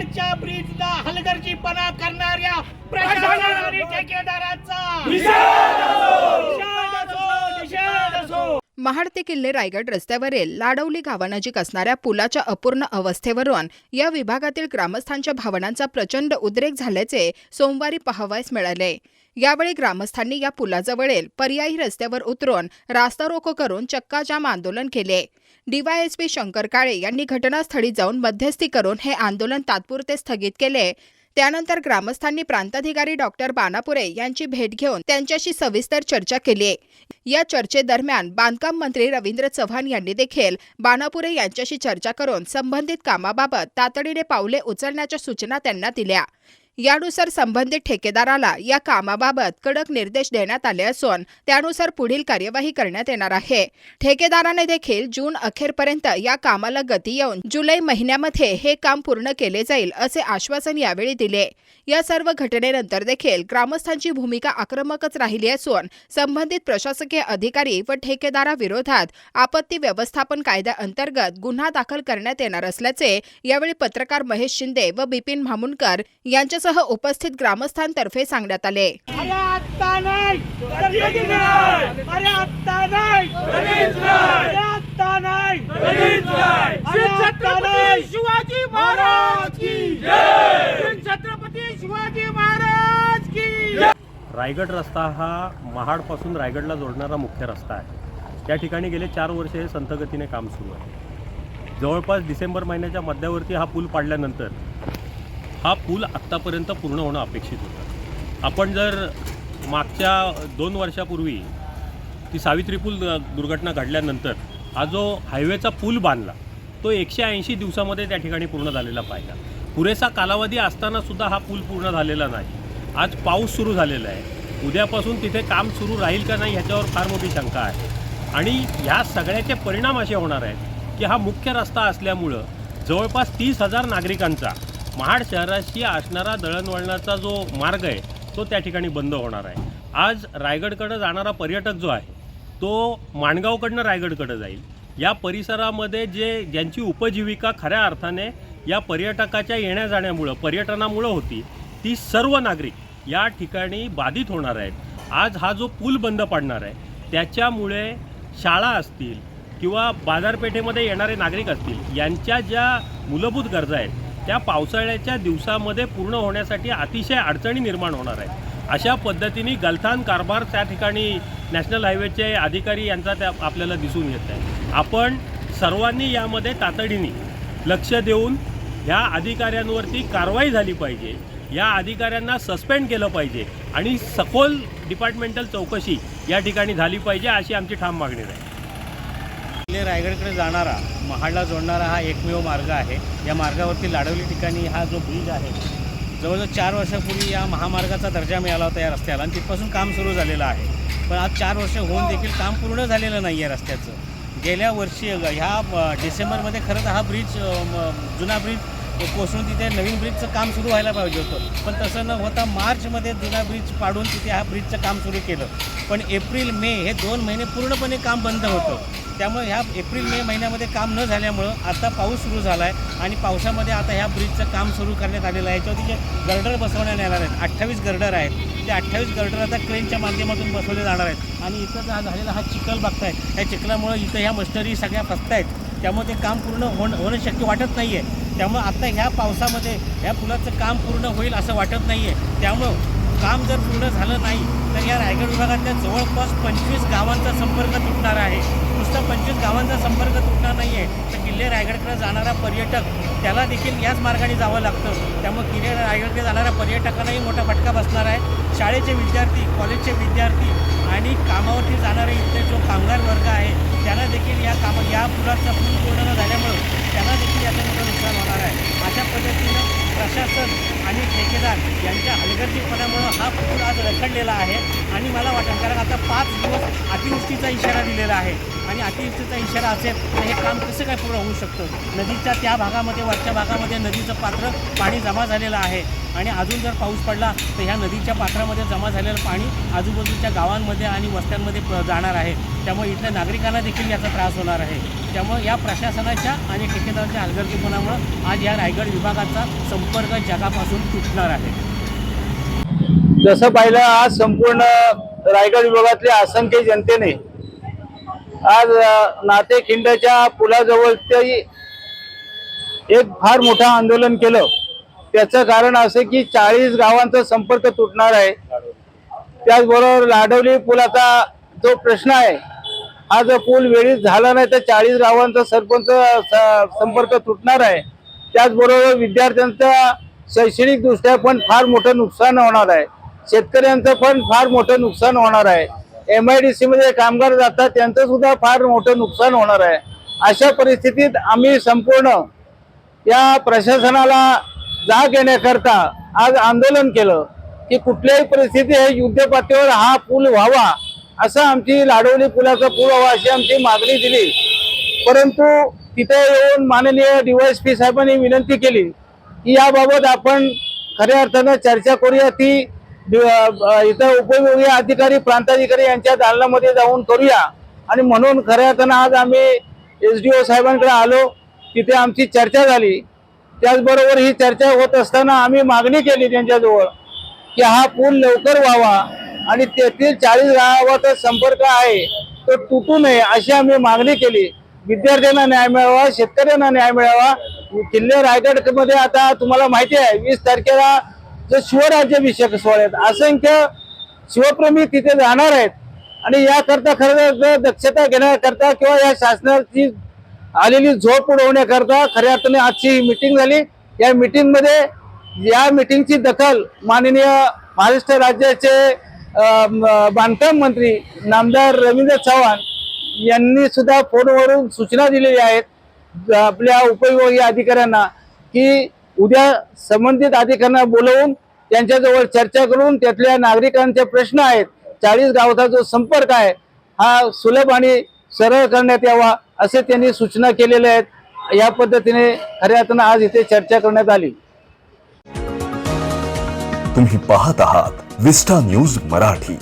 रायगडच्या ब्रिजला हलगर्जीपणा करणाऱ्या प्रशासन आणि ठेकेदाराचा निषेध असो, निषेध असो. महाड ते किल्ले रायगड रस्त्यावरील लाडवली गावानजीक असणाऱ्या पुलाच्या अपूर्ण अवस्थेवरून या विभागातील ग्रामस्थांच्या भावनांचा प्रचंड उद्रेक झाल्याचे सोमवारी पाहावयास मिळाले यावेळी ग्रामस्थांनी या पुलाजवळील पर्यायी रस्त्यावर उतरून रास्ता रोको करून चक्काजाम आंदोलन केले डीवायएसपी शंकर काळे यांनी घटनास्थळी जाऊन मध्यस्थी करून हे आंदोलन तात्पुरते स्थगित केले. त्यानंतर ग्रामस्थांनी प्रांताधिकारी डॉक्टर बानापुरे यांची भेट घेऊन त्यांच्याशी सविस्तर चर्चा केली. या चर्चेदरम्यान बांधकाम मंत्री रवींद्र चव्हाण यांनी देखील बानापुरे यांच्याशी चर्चा करून संबंधित कामाबाबत तातडीने पावले उचलण्याच्या सूचना त्यांना दिल्या. यानुसार संबंधित ठेकेदाराला या कामाबाबत कडक निर्देश देण्यात आले असून त्यानुसार पुढील कार्यवाही करण्यात येणार आहे. ठेकेदाराने देखील जून अखेरपर्यंत या कामाला गती येऊन जुलै महिन्यामध्ये हे काम पूर्ण केले जाईल असे आश्वासन यावेळी दिले. या सर्व घटनेनंतर देखील ग्रामस्थांची भूमिका आक्रमकच राहिली असून संबंधित प्रशासकीय अधिकारी व ठेकेदाराविरोधात आपत्ती व्यवस्थापन कायद्याअंतर्गत गुन्हा दाखल करण्यात येणार असल्याचे यावेळी पत्रकार महेश शिंदे व बिपिन म्हामुणकर यांच्यासह उपस्थित ग्रामस्थांतर्फे सांगण्यात आले. शिवाजी महाराज की छत्रपती शिवाजी महाराज की रायगड रस्ता हा महाडपासून रायगडला जोडणारा मुख्य रस्ता आहे. त्या ठिकाणी गेले चार वर्ष हे संथगतीने काम सुरू आहे. जवळपास डिसेंबर महिन्याच्या मध्यावरती हा पूल पाडल्यानंतर हा पूल आत्तापर्यंत पूर्ण होणं अपेक्षित होतं. आपण जर मागच्या दोन वर्षापूर्वी ती सावित्री पूल द- दुर्घटना घडल्यानंतर हा जो हायवेचा पूल बांधला तो एकशे ऐंशी दिवसामध्ये त्या ठिकाणी पूर्ण झालेला पाहिला. पुरेसा कालावधी असतानासुद्धा हा पूल पूर्ण झालेला नाही. आज पाऊस सुरू झालेला आहे. उद्यापासून तिथे काम सुरू राहील का नाही ह्याच्यावर फार मोठी शंका आहे. आणि ह्या सगळ्याचे परिणाम असे होणार आहेत की हा मुख्य रस्ता असल्यामुळं जवळपास तीस हजार नागरिकांचा महाड शहराशी असणारा दळणवळणाचा जो मार्ग आहे तो त्या ठिकाणी बंद होणार आहे. आज रायगडकडं जाणारा पर्यटक जो आहे तो माणगावकडनं रायगडकडं जाईल. या परिसरामध्ये जे ज्यांची उपजीविका खऱ्या अर्थाने या पर्यटकाच्या येण्या जाण्यामुळं पर्यटनामुळं होती ती सर्व नागरिक या ठिकाणी बाधित होणार आहेत. आज हा जो पूल बंद पाडणार आहे त्याच्यामुळे शाळा असतील किंवा बाजारपेठेमध्ये येणारे नागरिक असतील यांच्या ज्या मूलभूत गरजा आहेत त्या पावसाळ्याच्या दिवसामध्ये पूर्ण होण्यासाठी अतिशय अडचणी निर्माण होणार आहेत. अशा पद्धतीने गलथान कारभार त्या ठिकाणी नॅशनल हायवेचे अधिकारी यांचा त्या आपल्याला दिसून येत आहे. आपण सर्वांनी यामध्ये तातडीने लक्ष देऊन ह्या अधिकाऱ्यांवरती कारवाई झाली पाहिजे. या अधिकाऱ्यांना सस्पेंड केलं पाहिजे आणि सखोल डिपार्टमेंटल चौकशी या ठिकाणी झाली पाहिजे अशी आमची ठाम मागणी आहे. किल्ले रायगडकडे जाणारा महाडला जोडणारा हा एकमेव मार्ग आहे. या मार्गावरती लाडवली ठिकाणी हा जो ब्रिज आहे जवळजवळ चार वर्षापूर्वी या महामार्गाचा दर्जा मिळाला होता या रस्त्याला आणि तिथपासून काम सुरू झालेलं आहे. पण आज चार वर्ष होऊन देखील काम पूर्ण झालेलं नाही आहे रस्त्याचं. गेल्या वर्षी ह्या डिसेंबरमध्ये खरं तर हा ब्रिज जुना ब्रिज कोसळून तिथे नवीन ब्रिजचं काम सुरू व्हायला पाहिजे होतं. पण तसं न होता मार्चमध्ये जुना ब्रिज पाडून तिथे हा ब्रिजचं काम सुरू केलं. पण एप्रिल मे हे दोन महिने पूर्णपणे काम बंद होतं. त्यामुळे ह्या एप्रिल मे महिन्यामध्ये काम न झाल्यामुळं आता पाऊस सुरू झाला आहे आणि पावसामध्ये आता ह्या ब्रिजचं काम सुरू करण्यात आलेलं आहे. याच्यावरती जे गर्डर बसवण्यात येणार आहेत अठ्ठावीस गर्डर आहेत ते अठ्ठावीस गर्डर आता क्रेनच्या माध्यमातून बसवले जाणार आहेत. आणि इथं जो हा झालेला हा चिखल बघताय. ह्या चिखलामुळं इथं ह्या मशिनरी सगळ्या फसतायत. त्यामुळे ते काम पूर्ण होणं होणं शक्य वाटत नाही आहे त्यामुळं आता ह्या पावसामध्ये ह्या पुलाचं काम पूर्ण होईल असं वाटत नाही आहे त्यामुळं काम जर पूर्ण झालं नाही तर या रायगड विभागातल्या जवळपास पंचवीस गावांचा संपर्क तुटणार आहे. नुसता पंचवीस गावांचा संपर्क तुटणार नाही आहे तर किल्ले रायगडकडे जाणारा पर्यटक त्याला देखील याच मार्गाने जावं लागतं. त्यामुळे किल्ले रायगडकडे जाणाऱ्या पर्यटकांनाही मोठा फटका बसणार आहे. शाळेचे विद्यार्थी कॉलेजचे विद्यार्थी आणि कामावरती जाणारे इथले जो कामगार वर्ग आहे त्यांना देखील या काम या पुराचा पूल पूर्ण न झाल्यामुळं त्यांना देखील याचं मोठं नुकसान होणार आहे. अशा पद्धतीनं प्रशासन आणि ठेकेदार यांच्या हलगर्जीपणामुळं हा पूल आज रखडलेला आहे आणि मला वाटतं कारण आता पाच दिवस अतिवृष्टीचा इशारा दिलेला आहे. आणि अतिवृष्टीचा इशारा असेल तर हे काम कसं काय पूर्ण होऊ शकतं? नदीच्या त्या भागामध्ये वरच्या भागामध्ये नदीचं पात्र पाणी जमा झालेलं आहे. आणि अजून जर पाऊस पडला तर ह्या नदीच्या पात्रामध्ये जमा झालेलं पाणी आजूबाजूच्या गावांमध्ये आणि वस्त्यांमध्ये प- जाणार आहे. त्यामुळे इथल्या नागरिकांना देखील याचा त्रास होणार आहे. त्यामुळे या प्रशासनाच्या आणि ठेकेदारांच्या हलगर्जीपणामुळं आज या रायगड विभागाचा संपर्क जगापासून तुटणार आहे. जसं पाहिलं आज संपूर्ण रायगड विभागातल्या असंख्य जनतेने आज अ, नातेखिंडच्या पुलाजवळ एक फार मोठं आंदोलन केलं. त्याचं कारण असं की चाळीस गावांचा संपर्क तुटणार आहे. त्याचबरोबर लाडवली पुलाचा जो प्रश्न आहे हा जर पूल वेळीच झाला नाही तर चाळीस गावांचा सरपंच स- संपर्क तुटणार आहे. त्याचबरोबर विद्यार्थ्यांचा शैक्षणिक दृष्ट्या पण फार मोठं नुकसान होणार आहे. शेतकऱ्यांचं पण फार मोठं नुकसान होणार आहे. एम आय डी सीमध्ये कामगार जातात त्यांचं सुद्धा फार मोठं नुकसान होणार आहे. अशा परिस्थितीत आम्ही संपूर्ण या प्रशासनाला जाग येण्याकरता आज आंदोलन केलं की कुठल्याही परिस्थिती हे युद्ध पातळीवर हा पूल व्हावा असं आमची लाडवली पुलाचा पूल व्हावा अशी आमची मागणी दिली. परंतु तिथे येऊन माननीय डीवायएसपी साहेबांनी विनंती केली की याबाबत आपण खऱ्या अर्थानं चर्चा करूया. ती इथं उपविभागीय अधिकारी प्रांताधिकारी यांच्या दालनामध्ये जाऊन करूया. आणि म्हणून खऱ्या अर्थानं आज आम्ही एस डी ओ साहेबांकडे आलो. तिथे आमची चर्चा झाली. त्याचबरोबर ही चर्चा होत असताना आम्ही मागणी केली त्यांच्याजवळ की हा पूल लवकर व्हावा आणि तेथील चाळीस गावाचा संपर्क आहे तो तुटू नये अशी आम्ही मागणी केली. विद्यार्थ्यांना न्याय मिळावा शेतकऱ्यांना न्याय मिळावा. किल्ले रायगडमध्ये आता तुम्हाला माहिती आहे वीस तारखेला जो शिवराज्याभिषेक सोहळा आहेत असंख्य शिवप्रेमी तिथे जाणार आहेत. आणि याकरता खरं दक्षता घेण्याकरता किंवा या शासनाची आलेली झोप उडवण्याकरता खऱ्या अर्थाने आजची ही मिटिंग झाली. या मिटिंगमध्ये या मिटिंगची दखल माननीय महाराष्ट्र राज्याचे बांधकाम मंत्री नामदार रवींद्र चव्हाण यांनी सुद्धा फोनवरून सूचना दिलेल्या आहेत. आपल्या उपविभागीय अधिकाऱ्यांना की उद्या संबंधित अधिकाऱ्यांना बोलवून त्यांच्याजवळ चर्चा करून त्यातल्या नागरिकांचे प्रश्न आहेत. चाळीस गावाचा जो संपर्क आहे हा सुलभ आणि सरळ करण्यात यावा असे त्यांनी सूचना केलेल्या आहेत. या पद्धतीने खऱ्या अर्थानं आज इथे चर्चा करण्यात आली. तुम्ही पाहत आहात विस्टा न्यूज मराठी.